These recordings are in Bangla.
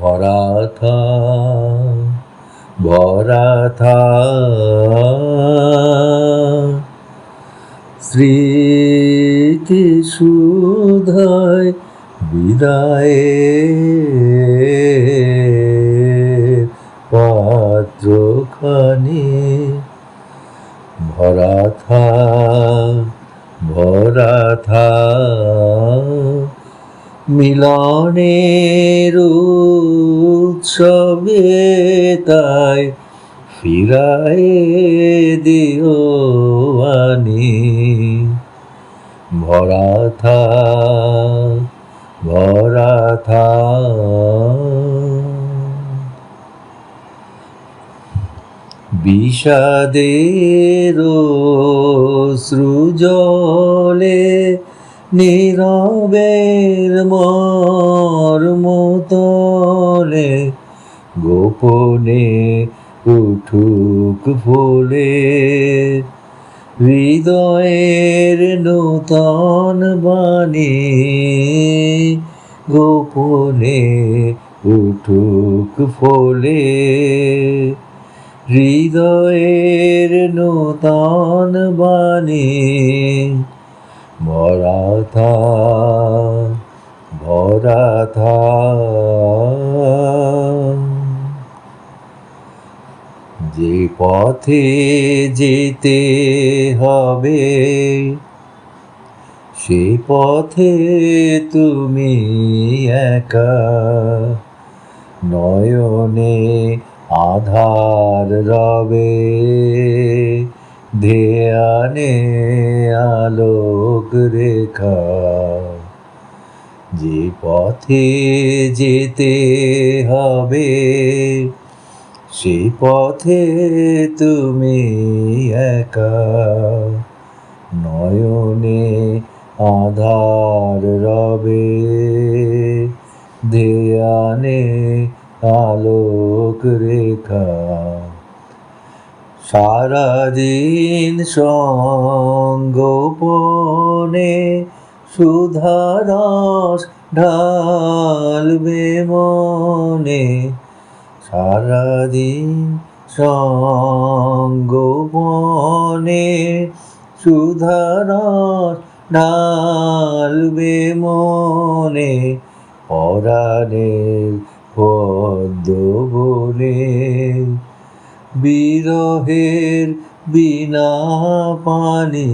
ভরা থা ভরা থা। স্মৃতি সুধায় বিদায়ের পাত্রখানি। ভরা থা ভরা থা। মিলনের উৎসবে তাই ফিরায় দিও আনি। ভরা থা ভরা থা বিষাদের সৃজলে নীরবের মর্মতলে গোপনে উঠুক ফুলে হৃদয়ের নূতন বাণী গোপনে উঠুক ফলে হৃদয়ের নূতন বাণী ভরা থা ভরা থা যে পথে যেতে হবে, সে পথে তুমি একা। নয়নে আধার রবে ধ্যানে আলোক রেখা। যে পথে যেতে হবে, সে পথে তুমি একা। নয়নে আধার রবে, ধ্যানে আলোক রেখা। সারাদিন সঙ্গোপনে সুধারস ঢালবে মনে। সারাদিন সঙ্গোপনে সুধারস ঢালবে মনে। পরাণের পদ্ম বনে বিরহের বিনা পানি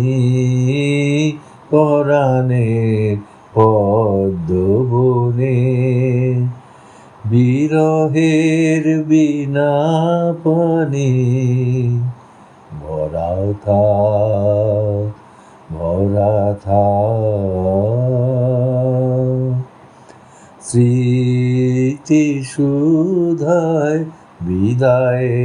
পরাণের পদ্ম বনে। বিরহের বিনা পানি ভরা থা ভরা থা। স্মৃতি সুধায় বিদায়ে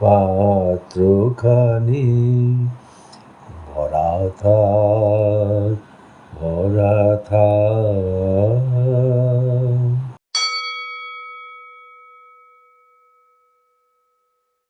পাত্রখানি। ভরা থা ভরা থা